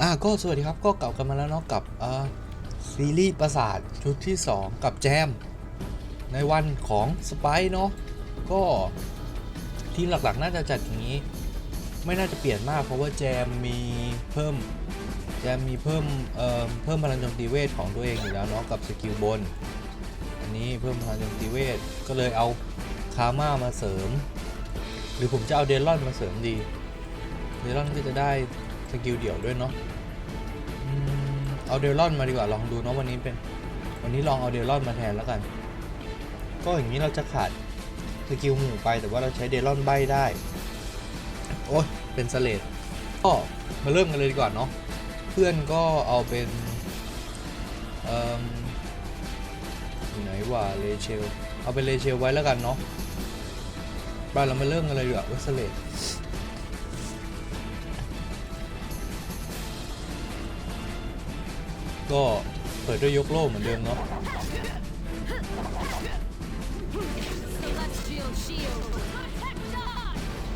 อ่าก็สวัสดีครับก็กลับกันมาแล้วเนาะกับอ่าซีรีส์ประสาทชุดที่ 2 กับแจม ในวันของสไปเนาะก็ทีมหลักๆ น่าจะจัดอย่างนี้ ไม่น่าจะเปลี่ยนมาก เพราะว่าแจมมีเพิ่มแจมมีเพิ่มเอ่อเพิ่มพลังโจมตีเวทของตัวเองอยู่แล้วเนาะกับสกิลบน อันนี้เพิ่มพลังโจมตีเวทก็เลยเอาคาม่ามาเสริม หรือผมจะเอาเดลอนมาเสริมดีเดลอนก็จะได้ สกิลเดี่ยวด้วยเนาะเอาเดลอนมาดีกว่าลองดูเนาะวันนี้เป็น วันนี้ลองเอาเดลอนมาแทนแล้วกัน ก็อย่างนี้เราจะขาดสกิลหมู่ไปแต่ว่าเราใช้เดลอนใบได้ โอ้ยเป็นสเลดก็มาเริ่มกันเลยดีกว่าเนาะเพื่อนก็เอาเป็นเอ่มอไหนวะเลเชลเอาเป็นเลเชลไว้แล้วกันเนาะไปเรามาเริ่มกันเลยดีกว่าว่าสเลด ก็เปิดด้วยยกโล่เหมือนเดิมเนาะ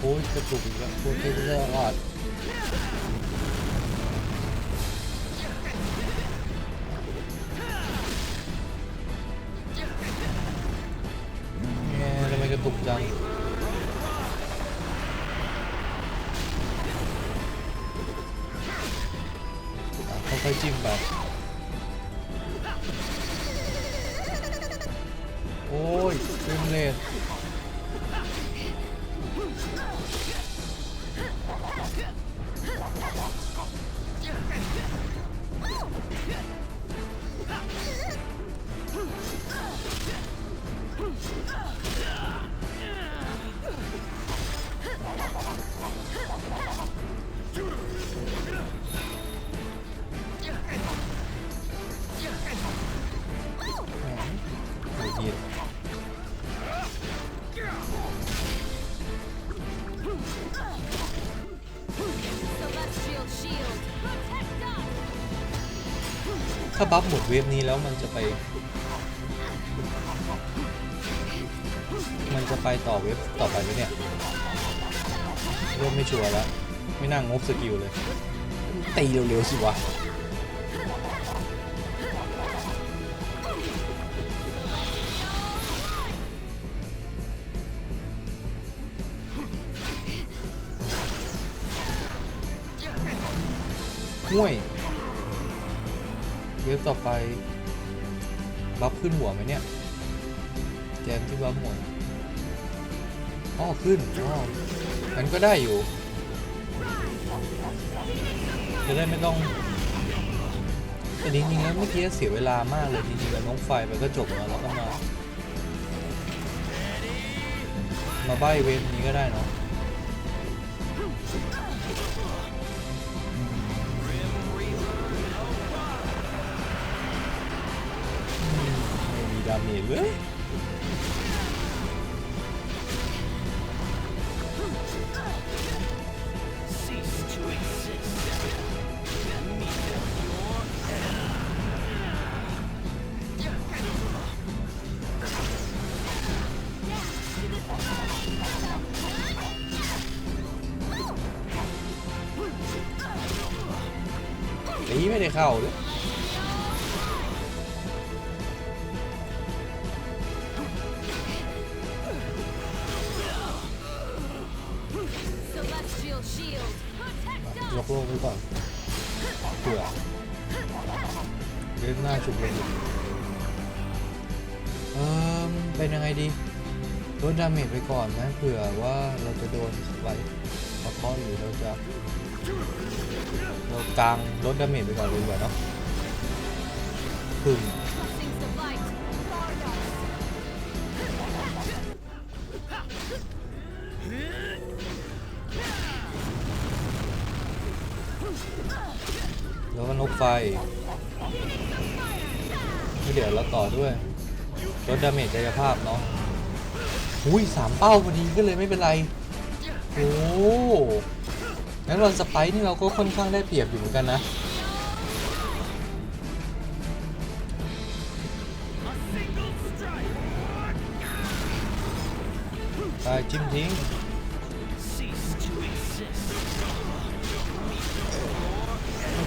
โอ้ยกระตุกอีกแล้วโคตรเท่เลยอดแง่ทำไมกระตุกจังค่อยๆจิ้มไป เฟร ถ้าบัฟหมดเวฟนี้แล้วมันจะไป มันจะไปต่อเวฟต่อไปไหมเนี่ยเริ่มไม่ชัวร์แล้ว ไม่น่างบสกิลเลยตีเร็วๆสิวะห่วย เวฟต่อไปบัฟขึ้นหัวไหมเนี่ย แจมที่บัฟหัวอ๋อขึ้นอ๋อมันก็ได้อยู่ จะได้ไม่ต้องแต่จริงๆแล้วเมื่อกี้เสียเวลามากเลยจริงๆแล้วน้องไฟไปก็จบแล้วแล้วก็มา มาใบเวฟนี้ก็ได้เนาะ ไม่มีดา us! กโลกไว้ก่อนเผื่อเล่นหน้าฉุกเลยเออเป็นยังไงดีลดดาเมจไปก่อนนะเผื่อว่าเราจะโดนไว้มาเคาะหรือเราจะเรากลางลดดาเมจไปก่อนดีกว่าเนาะพึ่ง ไม่เดี๋ยวเราต่อด้วยลดดาเมจกายภาพเนาะอุ้ยสามเป้าพอดีก็เลยไม่เป็นไร โอ้งั้นวันสไปนี่เราก็ค่อนข้างได้เปรียบอยู่เหมือนกันนะ ตายจิ้มทิ้ง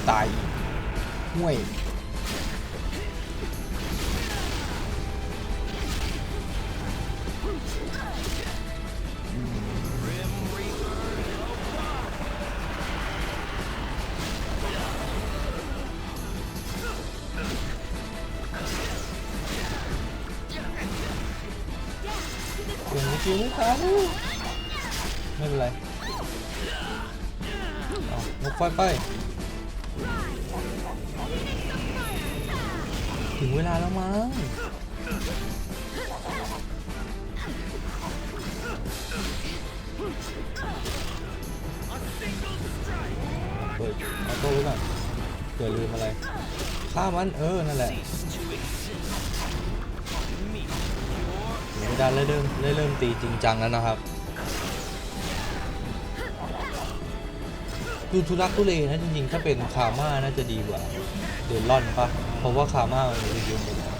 ตาย ห่วยเปลี่ยนสกิลไม่ทันไม่เป็นไรเอานกไฟไป ถึงเวลาแล้วมั้งเปิดออโต้ไว้ก่อนเกิดลืมอะไรฆ่ามันเออ นั่นแหละเดี๋ยวไม่ได้เริ่มเริ่มตีจริงจังแล้วนะครับดูทุลักทุเลนะจริงๆ ถ้าเป็นคาม่าน่าจะดีกว่า เดนลอนปะ เพราะว่าคาม่ามันมียืมไปแล้ว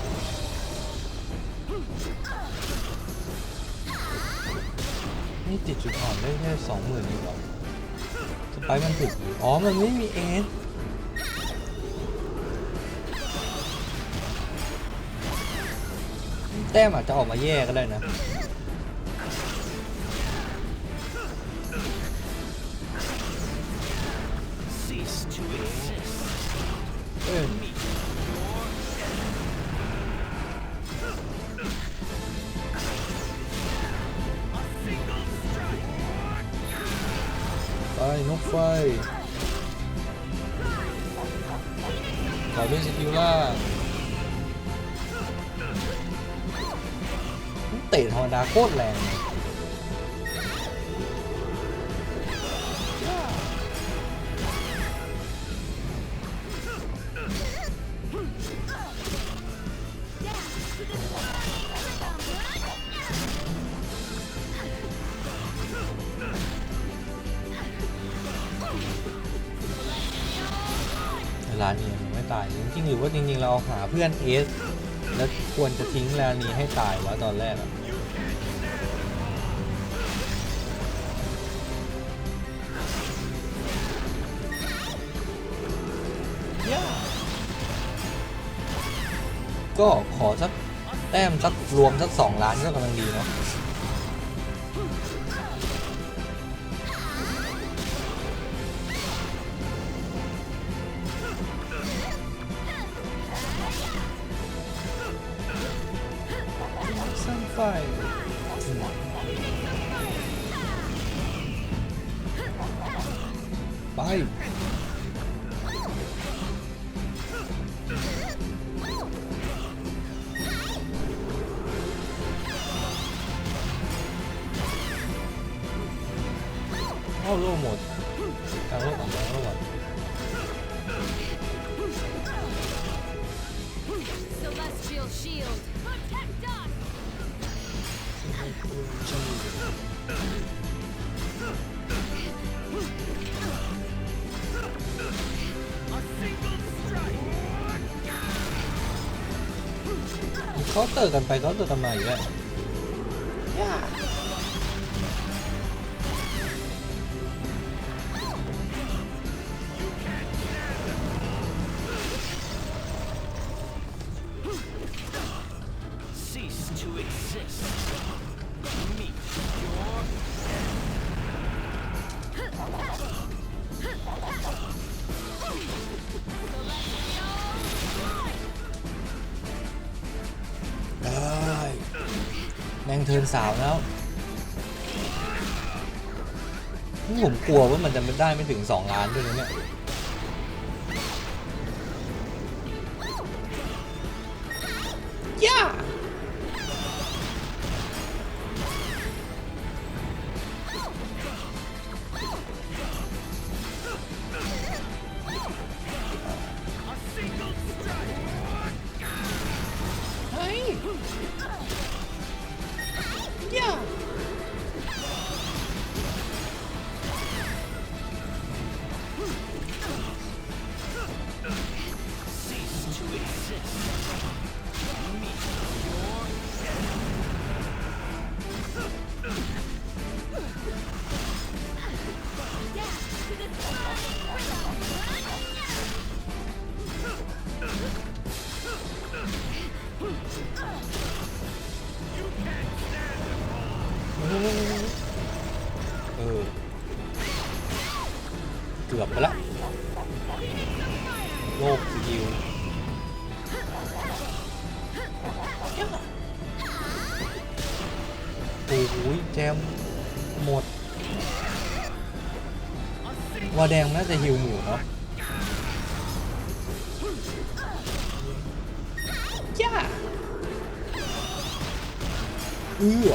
นี่ติดจุดอ่อนได้แค่สองหมื่นเองเหรอสไปมันถึกอ๋อ มันไม่มีเอสแต้มอาจจะออกมาแย่ก็ได้นะ นกไฟต่อด้วยสกิลล่าเตะธรรมดาโคตรแรงเลย ริงๆหรือว่าจริงๆเราหาเพื่อนเอสแล้วควรจะทิ้งลานีให้ตายวะตอนแรกอะก็ขอสักแต้มสักรวมสักสองล้านก็กำลังดีเนาะ ไปเข้าโล่หมด เขาเติร์กันไปเขาเติร์กันมาอยู่แล้ว cease to exist. เทินสาวแล้วผมกลัวว่ามันจะไม่ได้ไม่ถึง 2 ล้านด้วยนะเนี่ย เออ เกือบไปละโลกสกิลโอ้โหแจมหมดว่าแดงน่าจะหิวหมูเนาะย่าเอื้อ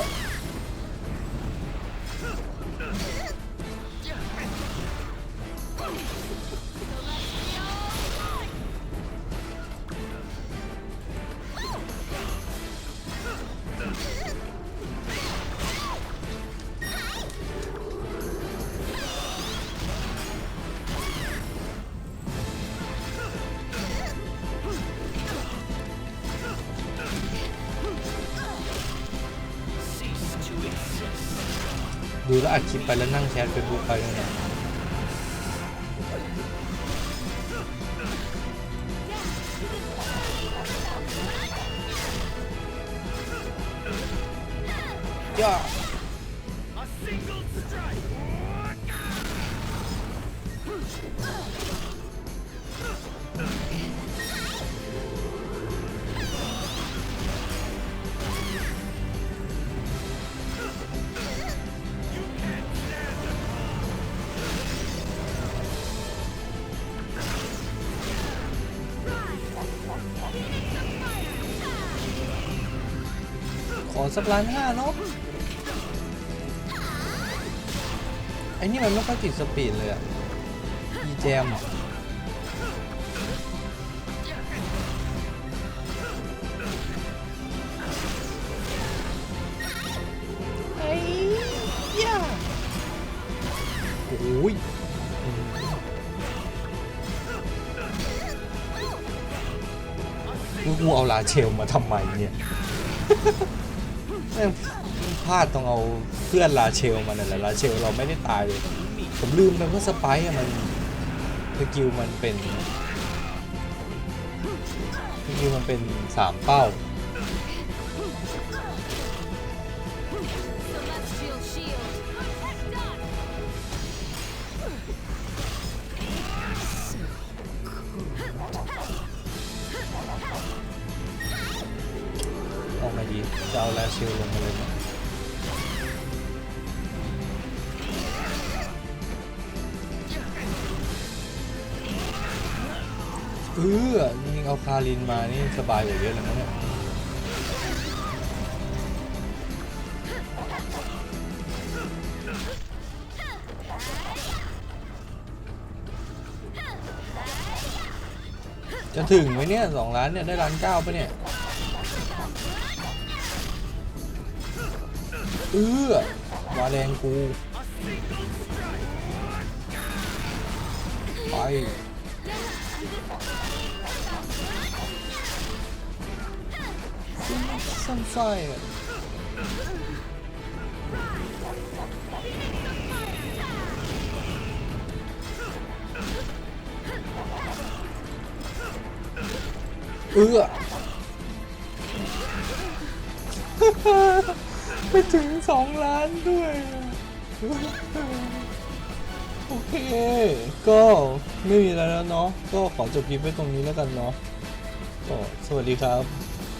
ดูแล้วอัดคลิปไปแล้วนั่งแชทเฟซบุ๊กไปด้วยนะย่ สักล้านห้าเนาะไอ้นี่มันไม่ค่อยติดสปีดเลยอะอีแจมอะไอ้ย่าโอ้ยกูเอาลาเชลมาทำไมเนี่ย แม่งพลาดต้องเอาเพื่อนลาเชลมานั่นแหละลาเชลเราไม่ได้ตายเลย ผมลืมไปว่าสไปซ์อะมันสกิลมันเป็นสกิลมันเป็นสามเป้า จะเอาลาเชลลงมาเลยนะเออยิงเอาคารินมา นี่สบายกว่าเยอะเลยนะเนี่ยจะถึงไหมเนี่ยสองล้านเนี่ย ได้ล้านเก้าปะเนี่ย เออวาแดงกูไปซันไฟอะเออ ไปถึงสองล้านด้วย โอเค ก็ไม่มีอะไรแล้วเนาะ ก็ขอจบคลิปไว้ตรงนี้แล้วกันเนาะก็สวัสดีครับ